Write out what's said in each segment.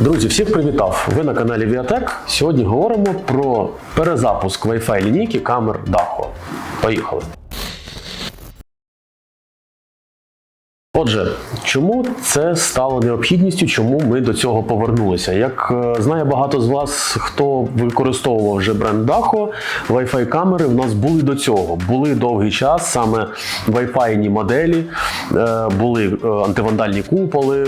Друзі, всіх привітав! Ви на каналі Viatech. Сьогодні говоримо про перезапуск Wi-Fi лінійки камер ДАХО. Поїхали! Отже, чому це стало необхідністю, чому ми до цього повернулися? Як е, знає багато з вас, хто використовував вже бренд Daho, Wi-Fi камери в нас були до цього. Були довгий час саме Wi-Fi моделі, е, були е, антивандальні куполи,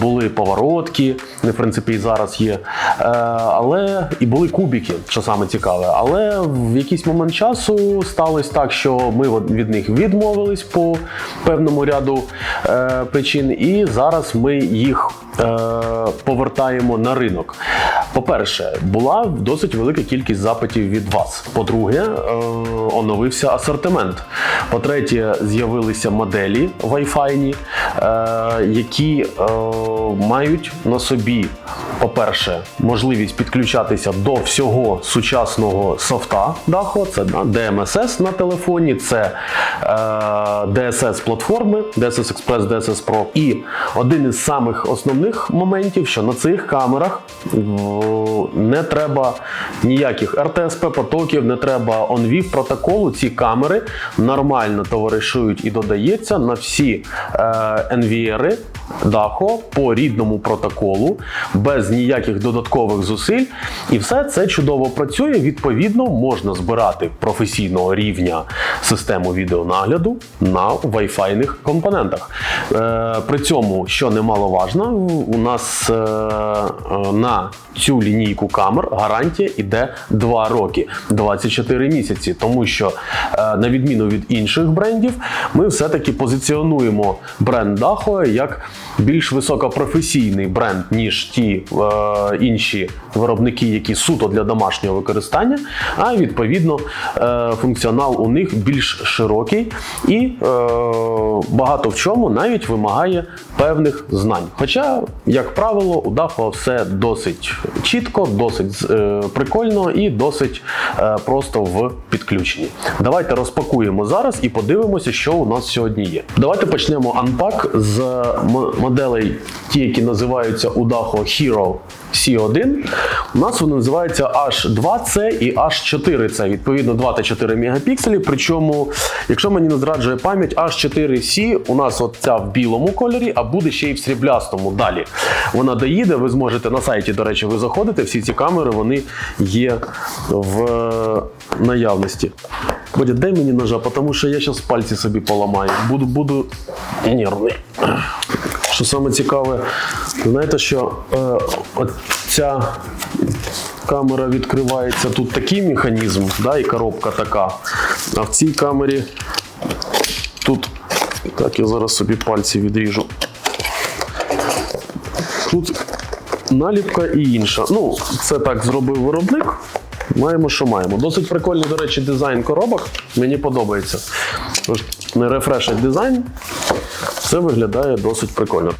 були поворотки, вони, в принципі і зараз є. Але і були кубики, що саме цікаве. Але в якийсь момент часу сталося так, що ми від них відмовились по певному ряду е, причин, і зараз ми їх е, повертаємо на ринок. По-перше, була досить велика кількість запитів від вас. По-друге, е, оновився асортимент. По-третє, з'явилися моделі Wi-Fi, е, які е, мають на собі, по-перше, можливість підключатися до всього сучасного софта Daho, це DMSS на телефоні, це е, DSS платформи, DSS Express, DSS Pro. І один із самих основних моментів, що на цих камерах не треба ніяких RTSP потоків, не треба OnVIF протоколу. Ці камери нормально товаришують і додається на всі е, NVR Daho по рідному протоколу, без ніяких додаткових зусиль. І все це чудово працює. Відповідно, можна збирати професійного рівня систему відеонагляду на Wi-Fi компонентах. Е, при цьому, що немаловажно, у нас е, е, на цю лінійку камер гарантія йде 2 роки, 24 місяці, тому що на відміну від інших брендів, ми все-таки позиціонуємо бренд Daho як більш високопрофесійний бренд, ніж ті е, інші виробники, які суто для домашнього використання. А відповідно е, функціонал у них більш широкий і е, багато в чому навіть вимагає певних знань. Хоча, як правило, у Daho все досить чітко, досить прикольно і досить просто в підключенні. Давайте розпакуємо зараз і подивимося, що у нас сьогодні є. Давайте почнемо анпак з моделей, ті, які називаються у Daho Hero C1. У нас вони називаються H2C і H4C, відповідно 2 та 4 мегапікселі. Причому, якщо мені не зраджує пам'ять, H4C у нас от в білому кольорі, а буде ще й в сріблястому. Далі вона доїде. Ви зможете на сайті, до речі, ви заходите. Всі ці камери вони є в е, наявності. Бодя, дай мені ножа, тому що я зараз пальці собі поламаю. Буду, буду нервний. Що саме цікаве, знаєте, що е, ця камера відкривається, тут такий механізм, да, і коробка така. А в цій камері тут, так, я зараз собі пальці відріжу. Тут наліпка і інша. Ну, це так зробив виробник. Маємо, що маємо. Досить прикольний, до речі, дизайн коробок. Мені подобається. Тож, Не рефрешить дизайн. Це виглядає досить прикольно.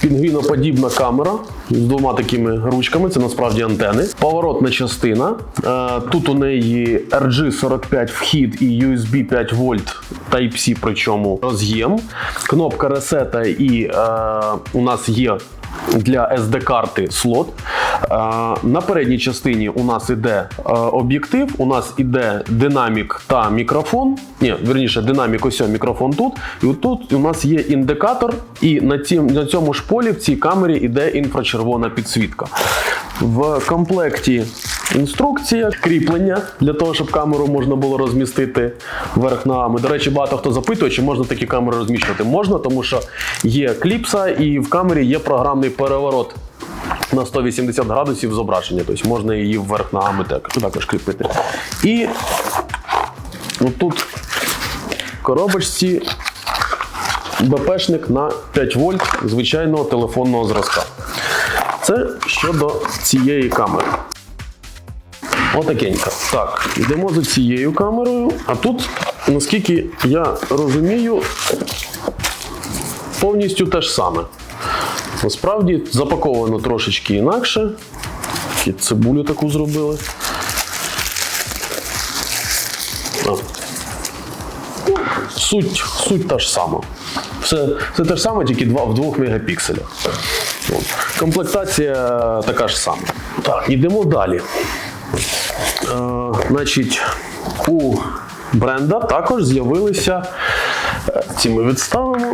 Пінгвіноподібна камера з двома такими ручками, це насправді антени. Поворотна частина. Е, Тут у неї RG45 вхід і USB 5 вольт Type-C, причому роз'єм. Кнопка ресета і е, у нас є для SD-карти слот. Е, На передній частині у нас іде е, об'єктив, у нас іде динамік та мікрофон. Ні, верніше, динамік ось мікрофон тут. І тут у нас є індикатор, і на, цім, на цьому ж полі в цій камері іде інфрачервона підсвітка. В комплекті інструкція, кріплення для того, щоб камеру можна було розмістити вверх ногами. До речі, багато хто запитує, чи можна такі камери розміщувати. Можна, тому що є кліпса, і в камері є програмний переворот на 180 градусів зображення. Тобто можна її вверх ногами так, також кріпити. І тут в коробочці БПшник на 5 вольт звичайного телефонного зразка. Це щодо цієї камери. Отакенька. Так, йдемо за цією камерою. А тут, наскільки я розумію, повністю те ж саме. Насправді запаковано трошечки інакше. Такі цибулю таку зробили. А. Суть, суть та ж сама. Все, все те ж саме, тільки два, в 2 мегапікселях. От. Комплектація така ж сама. Так, йдемо далі. Е, значить, у бренда також з'явилися. е, Ці ми відставимо.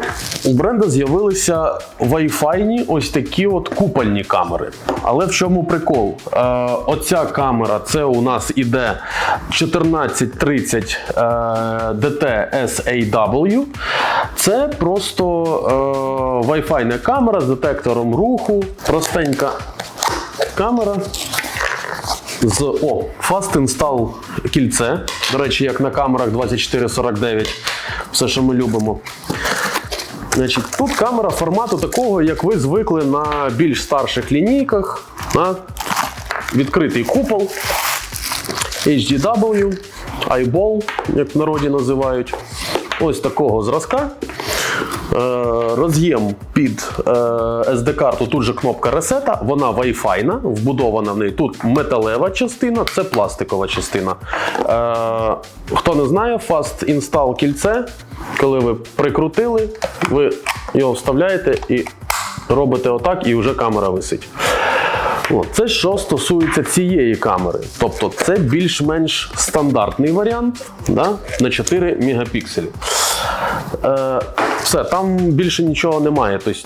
У бренда з'явилися Wi-Fi ось такі от купольні камери. Але в чому прикол? Е, оця камера це у нас іде 1430 е, DT SAW. Це просто е, Wi-Fi камера з детектором руху. Простенька камера з о, Fast Install кільце. До речі, як на камерах 2449, все, що ми любимо. Значить, тут камера формату такого, як ви звикли на більш старших лінійках. На відкритий купол, HDW, eyeball, як в народі називають. Ось такого зразка. Е, Роз'єм під е, SD-карту, тут же кнопка ресета, вона Wi-Fi, вбудована в неї. Тут металева частина, це пластикова частина. Е, Хто не знає, Fast Install кільце, коли ви прикрутили, ви його вставляєте і робите отак, і вже камера висить. Це що стосується цієї камери. Тобто це більш-менш стандартний варіант да, на 4 мегапікселі. Е, все, там більше нічого немає. Тобто,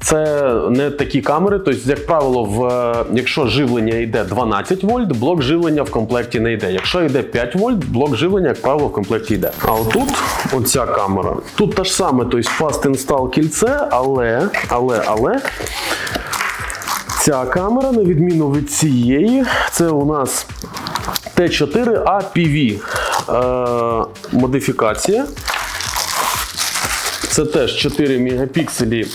це не такі камери. Тобто, як правило, в, е, якщо живлення йде 12 вольт, блок живлення в комплекті не йде. Якщо йде 5 вольт, блок живлення, як правило, в комплекті йде. А отут, оця камера, тут те ж саме, тобто Fast Install кільце, але, але, але. Ця камера, на відміну від цієї, це у нас T4 APV е, модифікація. Це теж 4 мегапікселі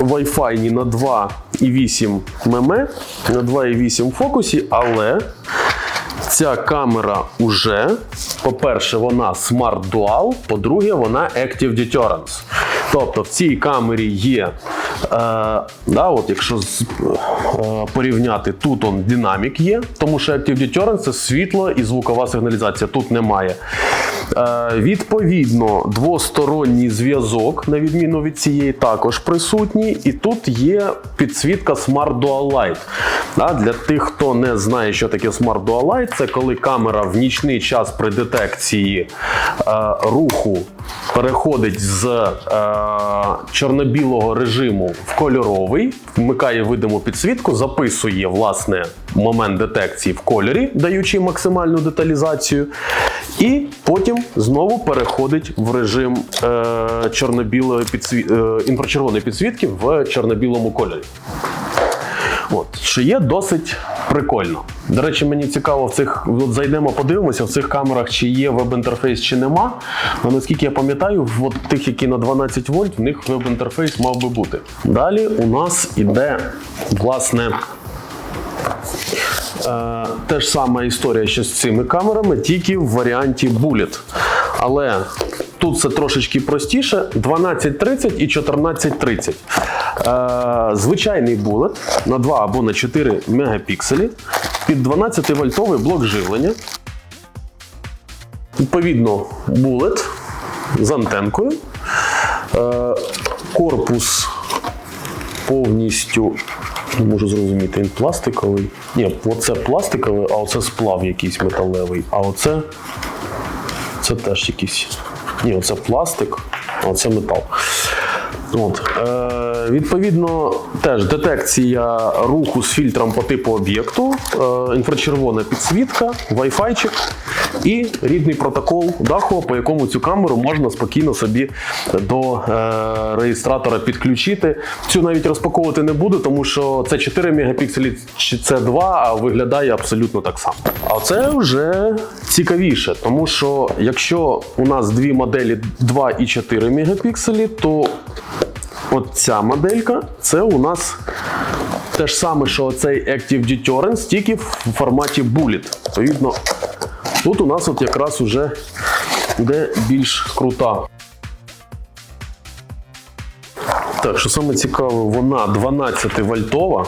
Wi-Fi на 2,8 мм, на 2,8 фокусі, але ця камера уже, по-перше, вона Smart Dual, по-друге, вона Active Deterrence. Тобто в цій камері є, е, да, от якщо з- е, порівняти, тут он динамік є, тому що Active Deterrence це світло і звукова сигналізація, тут немає. Е, відповідно, двосторонній зв'язок, на відміну від цієї, також присутній. І тут є підсвітка Smart Dual Light. Для тих, хто не знає, що таке Smart Dual Light, це коли камера в нічний час при детекції е, руху переходить з е, чорно-білого режиму в кольоровий, вмикає видиму підсвітку, записує власне момент детекції в кольорі, даючи максимальну деталізацію, і потім знову переходить в режим е, чорно-білої підсві... е, інфрачервоної підсвітки в чорно-білому кольорі. От, що є досить прикольно. До речі, мені цікаво, в цих от зайдемо, подивимося в цих камерах, чи є веб-інтерфейс, чи нема. Але наскільки я пам'ятаю, от тих, які на 12 вольт, в них веб-інтерфейс мав би бути. Далі у нас іде власне. Е, те ж сама історія, що з цими камерами, тільки в варіанті Bullet. Але тут це трошечки простіше: 1230 і 1430. Е, звичайний Bullet на 2 або на 4 мегапікселі під 12 вольтовий блок живлення. Відповідно, Bullet з антенкою. Е, корпус повністю не можу зрозуміти, він пластиковий. Ні, оце пластиковий, а оце сплав якийсь металевий. А оце це теж якийсь. Ні, оце пластик, а це метал. От. Е, відповідно, теж детекція руху з фільтром по типу об'єкту, е, інфрачервона підсвітка, Wi-Fi і рідний протокол даху, по якому цю камеру можна спокійно собі до е, реєстратора підключити. Цю навіть розпаковувати не буду, тому що це 4 мегапікселі чи це 2, а виглядає абсолютно так само. А це вже цікавіше, тому що якщо у нас дві моделі 2 і 4 мегапікселі, то От ця моделька це у нас те ж саме, що цей Active Deterrence, тільки в форматі Bullet. Відповідно, тут у нас от якраз уже буде більш крута. Так, що саме цікаве, вона 12 вольтова.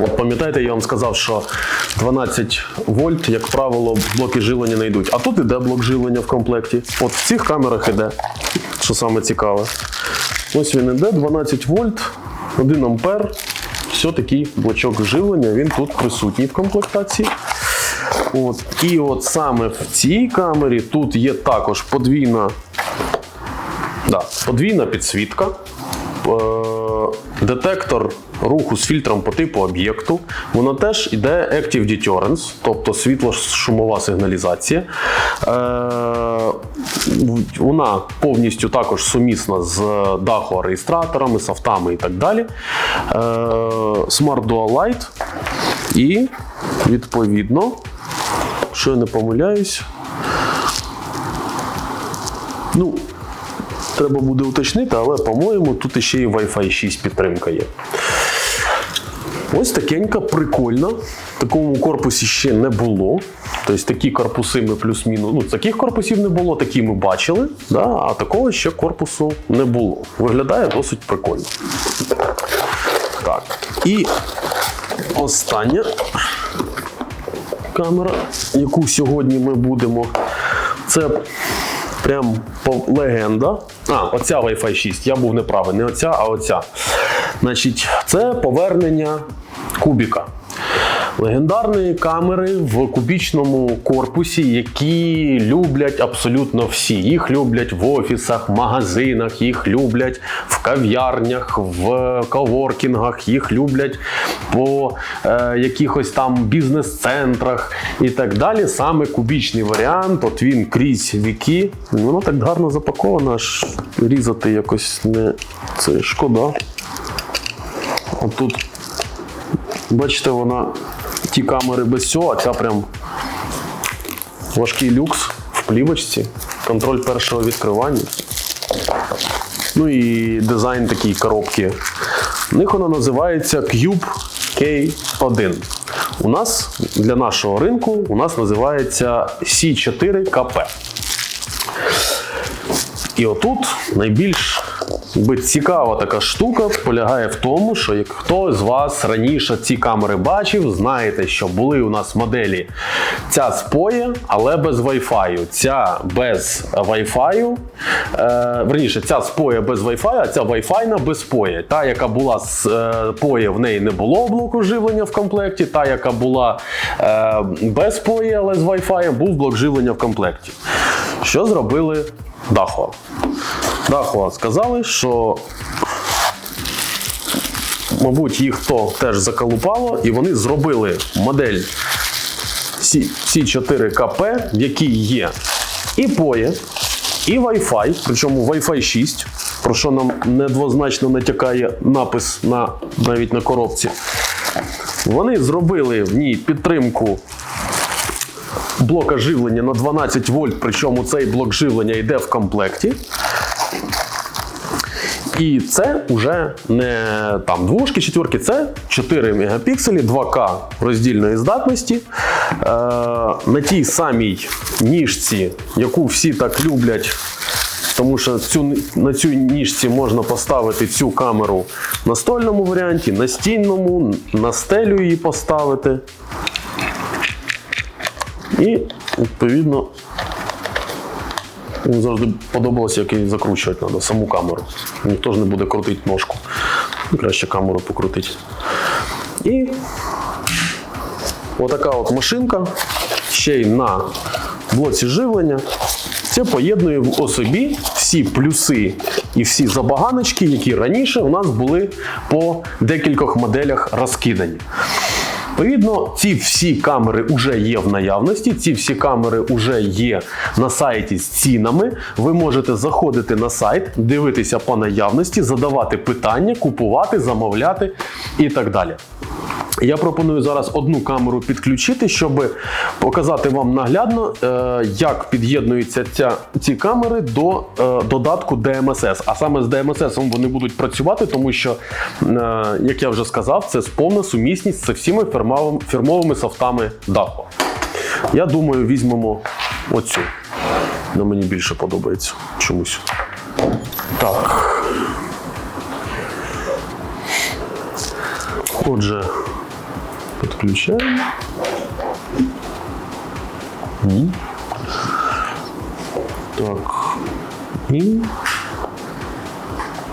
От пам'ятаєте, я вам сказав, що 12 вольт, як правило, блоки живлення не йдуть. А тут іде блок живлення в комплекті. От в цих камерах іде, що саме цікаве. Ось він іде, 12 вольт, 1 ампер. Все такий блочок живлення, він тут присутній в комплектації. От. І от саме в цій камері тут є також подвійна, да, подвійна підсвітка, е, детектор руху з фільтром по типу об'єкту. Воно теж іде Active Deterrence, тобто світло-шумова сигналізація. Е, вона повністю також сумісна з даху реєстраторами, софтами і так далі. Е, Smart Dual Light. І відповідно, що я не помиляюсь. Ну, треба буде уточнити, але, по-моєму, тут іще і Wi-Fi 6 підтримка є. Ось такенька, прикольна. Такому корпусі ще не було. Тобто такі корпуси ми плюс-мінус. Ну, таких корпусів не було, такі ми бачили, да? а такого ще корпусу не було. Виглядає досить прикольно. Так. І остання камера, яку сьогодні ми будемо. Це прям легенда. А, оця Wi-Fi 6. Я був неправий. Не оця, а оця. Значить, це повернення кубіка. Легендарної камери в кубічному корпусі, які люблять абсолютно всі. Їх люблять в офісах, магазинах, їх люблять в кав'ярнях, в коворкінгах, їх люблять по е, якихось там бізнес-центрах і так далі. Саме кубічний варіант, от він крізь віки. Воно так гарно запаковано, аж різати якось не це шкода. Отут Бачите, вона ті камери без цього, а ця прям важкий люкс в плівочці, контроль першого відкривання. Ну і дизайн такої коробки. У них вона називається Cube K1. У нас для нашого ринку у нас називається C4KP. І отут найбільш якби, цікава така штука полягає в тому, що як хто з вас раніше ці камери бачив, знаєте, що були у нас моделі ця споє, але без Wi-Fi. Ця без Wi-Fi, е, верніше, ця споє без Wi-Fi, а ця Wi-Fi без споє. Та, яка була з е, поє, в неї не було блоку живлення в комплекті. Та, яка була е, без пої, але з Wi-Fi, був блок живлення в комплекті. Що зробили Дахуа? Дахуа сказали, що мабуть, їх то теж заколупало, і вони зробили модель C4KP, в якій є і POE, і Wi-Fi, причому Wi-Fi 6, про що нам недвозначно натякає напис на, навіть на коробці. Вони зробили в ній підтримку блока живлення на 12 вольт, причому цей блок живлення йде в комплекті. І це вже не там двушки, четверки, це 4 мегапікселі, 2К роздільної здатності. Е, на тій самій ніжці, яку всі так люблять. Тому що цю, на цю ніжці можна поставити цю камеру в настольному варіанті, настільному, на стелю її поставити. І, відповідно, Мені завжди подобалося, як її закручувати треба, саму камеру. Ніхто ж не буде крутити ножку. Краще камеру покрутити. І отака от машинка, ще й на блоці живлення. Це поєднує в особі всі плюси і всі забаганочки, які раніше у нас були по декількох моделях розкидані. Відповідно, ці всі камери вже є в наявності. Ці всі камери вже є на сайті з цінами. Ви можете заходити на сайт, дивитися по наявності, задавати питання, купувати, замовляти і так далі. Я пропоную зараз одну камеру підключити, щоб показати вам наглядно, е, як під'єднуються ця, ці камери до е, додатку DMSS. А саме з DMSS вони будуть працювати, тому що, е, як я вже сказав, це повна сумісність з всіма фірмовими, софтами DACO. Я думаю, візьмемо оцю. Вона мені більше подобається чомусь. Так. Отже, Включаємо. М. Так. І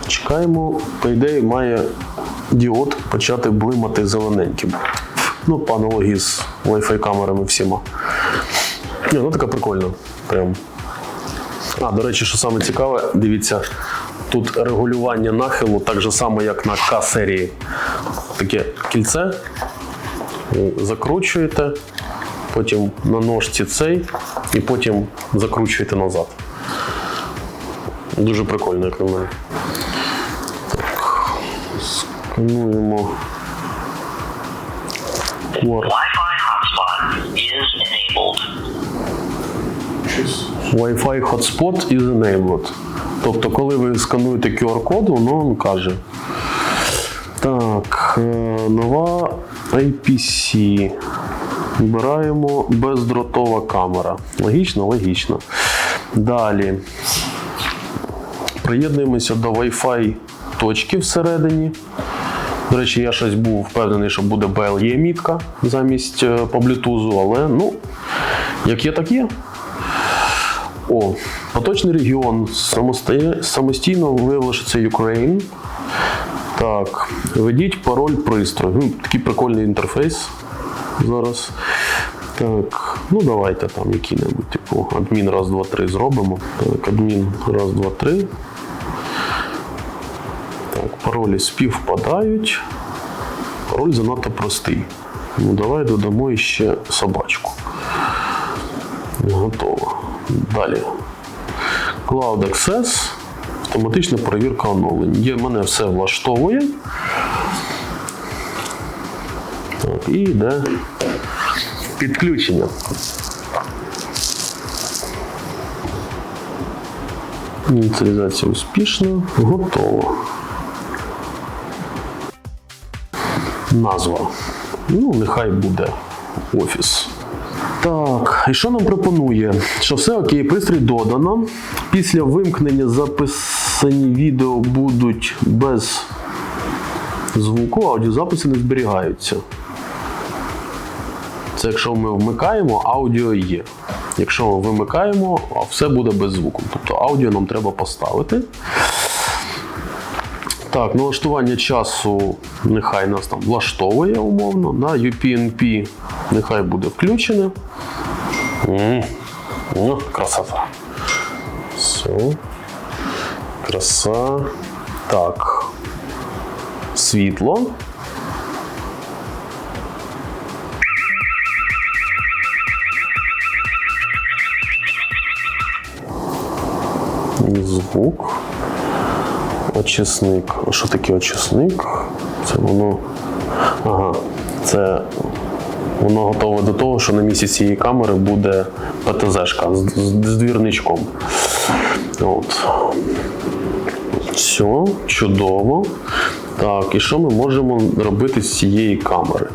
чекаємо, по ідеї, має діод почати блимати зелененьким. Ну, по аналогії з Wi-Fi камерами всіма. Ні, ну така прикольна. Прям. А, до речі, що саме цікаве, дивіться, тут регулювання нахилу так же само, як на К-серії. Таке кільце. Закручуєте, потім на ножці цей, і потім закручуєте назад. Дуже прикольно, як на мене. Так, скануємо. Wi-Fi hotspot is enabled. Wi-Fi hotspot is enabled. Тобто, коли ви скануєте QR-код, воно каже. Так, е, нова IPC. Вибираємо бездротова камера. Логічно, логічно. Далі. Приєднуємося до Wi-Fi точки всередині. До речі, я щось був впевнений, що буде BLE мітка замість е, по Bluetooth, але ну, як є, так є. О, поточний регіон самостійно виявило, що це Ukraine. Так, введіть пароль пристрою. Ну, такий прикольний інтерфейс зараз. Так, ну давайте там який-небудь, типу, адмін раз, два, три зробимо. Так, адмін раз, два, три. Так, паролі співпадають. Пароль занадто простий. Ну, давай додамо ще собачку. Готово. Далі. Cloud Access. Автоматична перевірка оновлень. Є, мене все влаштовує. Так, і йде підключення. Ініціалізація успішна. Готово. Назва. Ну, нехай буде офіс. Так, і що нам пропонує? Що все окей, пристрій додано. Після вимкнення записані відео будуть без звуку, аудіозаписи не зберігаються. Це якщо ми вмикаємо, аудіо є. Якщо ми вимикаємо, все буде без звуку. Тобто аудіо нам треба поставити. Так, налаштування часу нехай нас там влаштовує умовно. На UPnP нехай буде включене. М, Ну, красота. Все. Краса. Так. Світло. Звук. Очисник. Що таке очисник? Це воно. Ага. Це воно готове до того, що на місці цієї камери буде ПТЗ-шка з, з, двірничком. От. Все, чудово. Так, і що ми можемо робити з цієї камери?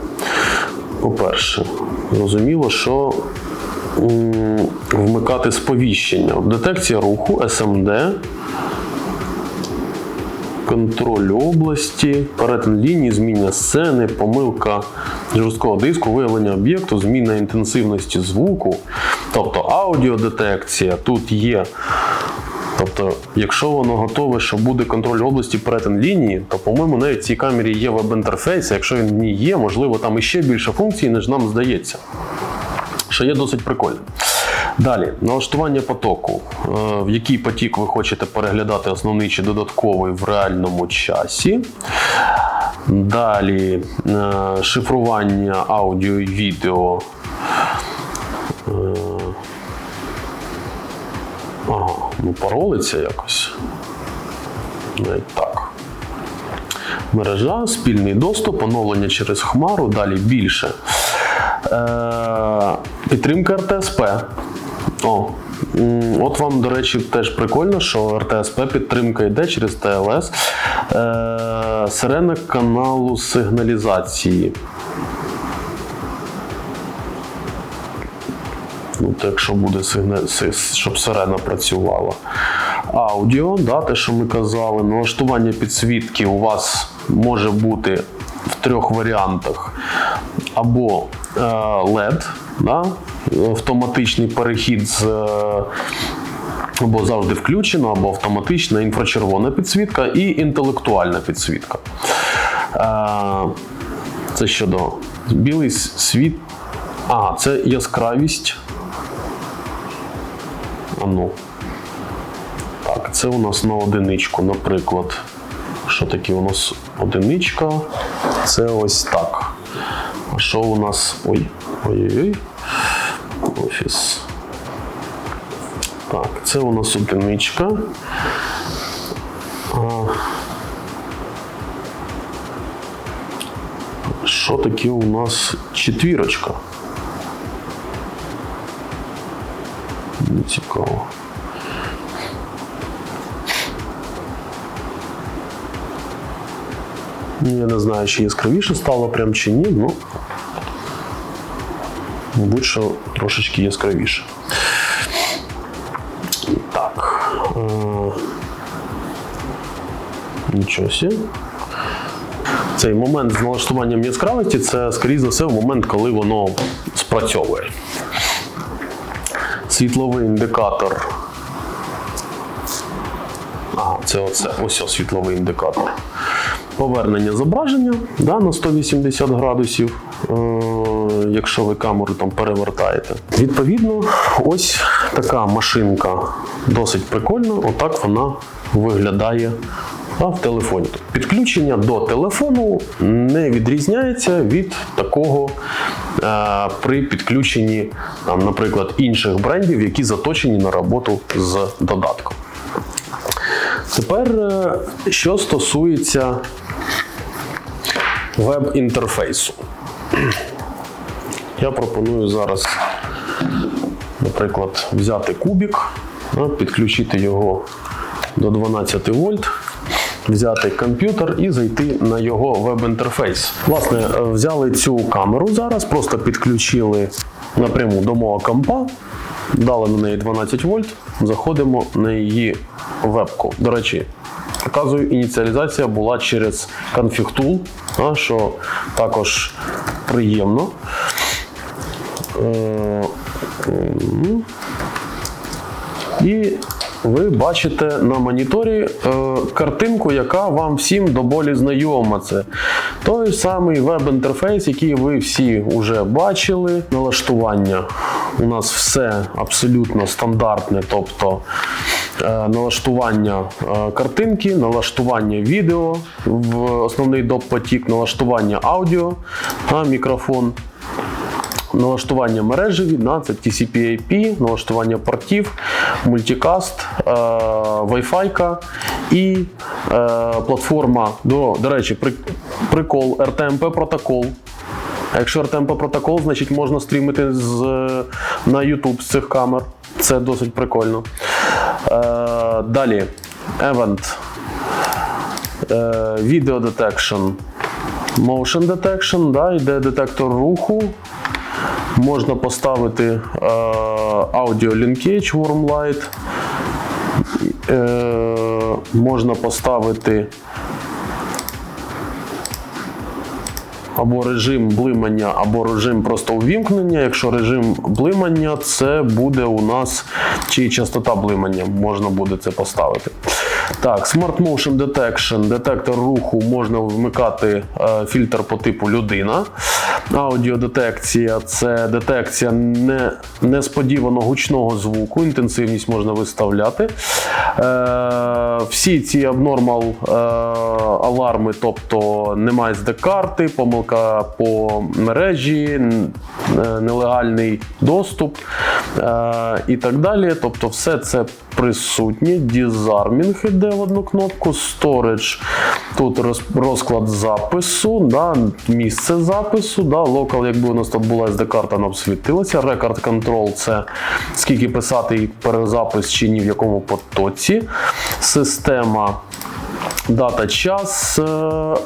По-перше, зрозуміло, що вмикати сповіщення. Детекція руху, SMD, контроль області, перетин лінії, зміна сцени, помилка жорсткого диску, виявлення об'єкту, зміна інтенсивності звуку, тобто аудіодетекція тут є. Тобто, якщо воно готове, що буде контроль області перетин лінії, то, по-моєму, навіть цій камері є веб-інтерфейс. а Якщо він ній є, можливо, там іще більше функцій, ніж нам здається. Що є досить прикольно. Далі, налаштування потоку. Е, В який потік ви хочете переглядати основний чи додатковий в реальному часі. Далі е, шифрування аудіо і відео. Е, Ага, ну паролиться якось. Навіть так. Мережа, спільний доступ, оновлення через хмару, далі більше. Е, підтримка РТСП. О, от вам, до речі, теж прикольно, що РТСП підтримка йде через ТЛС. Е, сирена каналу сигналізації. Ну, то якщо буде сигна... щоб сирена працювала. Аудіо, да, те, що ми казали, налаштування підсвітки у вас може бути в трьох варіантах. або е, LED, да, автоматичний перехід з. е, або завжди включена, або автоматична інфрачервона підсвітка і інтелектуальна підсвітка. Е, Це щодо білий світ. А, це яскравість. А ну. Так, це у нас на одиничку, наприклад. Що таке у нас одиничка? Це ось так. А що у нас. Ой, ой-ой-ой. Офіс. Так, це у нас одиничка. Що таке у нас четвірочка? Не цікаво. Я не знаю, чи яскравіше стало прям чи ні, ну. Мабуть, що трошечки яскравіше. Так. Е, Нічого. Цей момент з налаштуванням яскравості це, скоріше за все, момент, коли воно спрацьовує. Світловий індикатор. Ага, це оце. Ось ось світловий індикатор. Повернення зображення да, на 180 градусів, якщо ви камеру там перевертаєте. Відповідно, ось така машинка досить прикольна. Отак вона виглядає да, в телефоні. Підключення до телефону не відрізняється від такого е, при підключенні, там, наприклад, інших брендів, які заточені на роботу з додатком. Тепер, е, що стосується веб-інтерфейсу. Я пропоную зараз, наприклад, взяти кубік, підключити його до 12 вольт, взяти комп'ютер і зайти на його веб-інтерфейс. Власне, е, взяли цю камеру зараз, просто підключили напряму до мого компа, дали на неї 12 вольт, заходимо на її вебку. До речі, показую, ініціалізація була через Config Tool, що також приємно. Е. І ви бачите на моніторі е, картинку, яка вам всім до болі знайома. Це той самий веб-інтерфейс, який ви всі вже бачили. Налаштування у нас все абсолютно стандартне, тобто налаштування е, картинки, налаштування відео в основний доп-потік, налаштування аудіо на мікрофон налаштування мережеві, да, це TCP/IP, налаштування портів, мультикаст, е, Wi-Fi і е, платформа. До, до речі, прикол RTMP протокол. А якщо RTMP протокол, значить можна стрімити з, на YouTube з цих камер. Це досить прикольно. Е, далі, Event, е, Video Detection, Motion Detection, да, йде детектор руху. Можна поставити е, Audio Linkage Warm Light. Е, можна поставити або режим блимання, або режим просто увімкнення. Якщо режим блимання, це буде у нас чи частота блимання, можна буде це поставити. Так, Smart Motion Detection, детектор руху можна вмикати е, фільтр по типу людина. Аудіодетекція це детекція не, несподівано гучного звуку, інтенсивність можна виставляти. Е, всі ці абнормал е, аларми, тобто немає SD-карти, помилка по мережі, е, нелегальний доступ е, і так далі. Тобто, все це присутнє. Дізармінг іде в одну кнопку, storage, тут розклад запису, да, місце запису, да, local, якби у нас тут була SD-карта, нам світилася. Record control це скільки писати перезапис чи ні в якому потоці. Система Дата, час, е,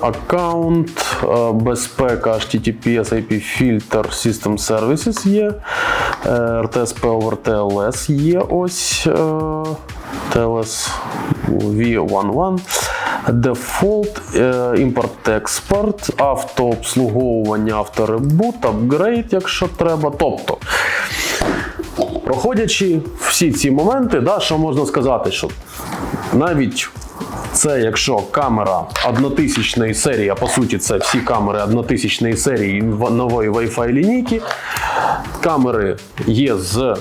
аккаунт, е, безпека, HTTPS, IP фільтр, System Services є, е, RTSP over TLS є ось TLS V11. дефолт, імпорт-експорт, автообслуговування, авторебут, апгрейд, якщо треба. Тобто, проходячи всі ці моменти, да, що можна сказати, що навіть це якщо камера однотисячної серії, а по суті це всі камери однотисячної серії нової Wi-Fi лінійки. Камери є з е,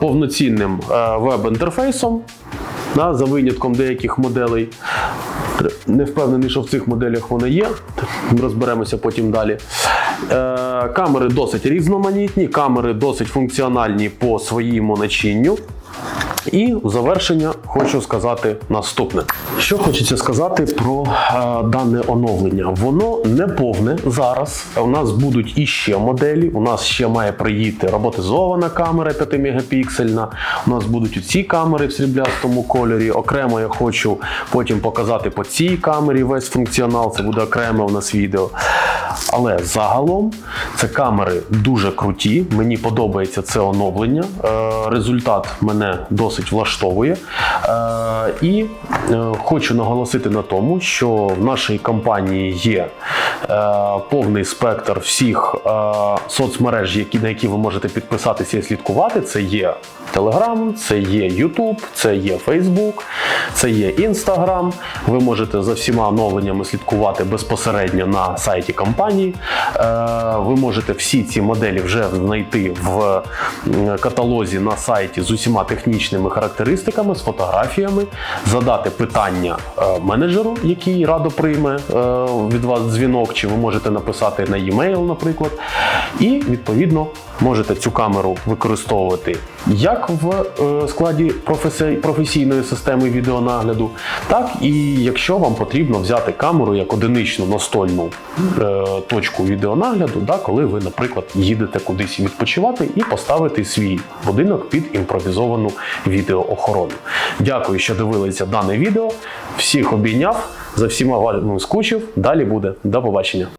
повноцінним е, веб-інтерфейсом, да, за винятком деяких моделей. Не впевнений, що в цих моделях вони є. Розберемося потім далі. Е, камери досить різноманітні, камери досить функціональні по своєму начинню. І в завершення хочу сказати наступне. Що хочеться сказати про е, дане оновлення? Воно не повне зараз. У нас будуть іще моделі. У нас ще має приїти роботизована камера 5 мегапіксельна. У нас будуть ці камери в сріблястому кольорі. Окремо я хочу потім показати по цій камері весь функціонал. Це буде окреме у нас відео. Але загалом це камери дуже круті. Мені подобається це оновлення. Е, результат мене досить влаштовує. Е, і е, хочу наголосити на тому, що в нашій компанії є е, повний спектр всіх соцмереж, на які ви можете підписатися і слідкувати. Це є Telegram, це є YouTube, це є Facebook, це є Instagram. Ви можете за всіма оновленнями слідкувати безпосередньо на сайті компанії. Ви можете всі ці моделі вже знайти в каталозі на сайті з усіма технічними характеристиками, з фотографіями, задати питання е, менеджеру, який радо прийме е, від вас дзвінок, чи ви можете написати на e-mail, наприклад. І відповідно можете цю камеру використовувати як в е, складі професійної системи відеонагляду, так і якщо вам потрібно взяти камеру як одиничну настольну е, точку відеонагляду, да, коли ви, наприклад, їдете кудись відпочивати і поставити свій будинок під імпровізовану відеоохорону. Дякую, що дивилися дане відео. Всіх обійняв, за всіма вами скучив. Далі буде. До побачення.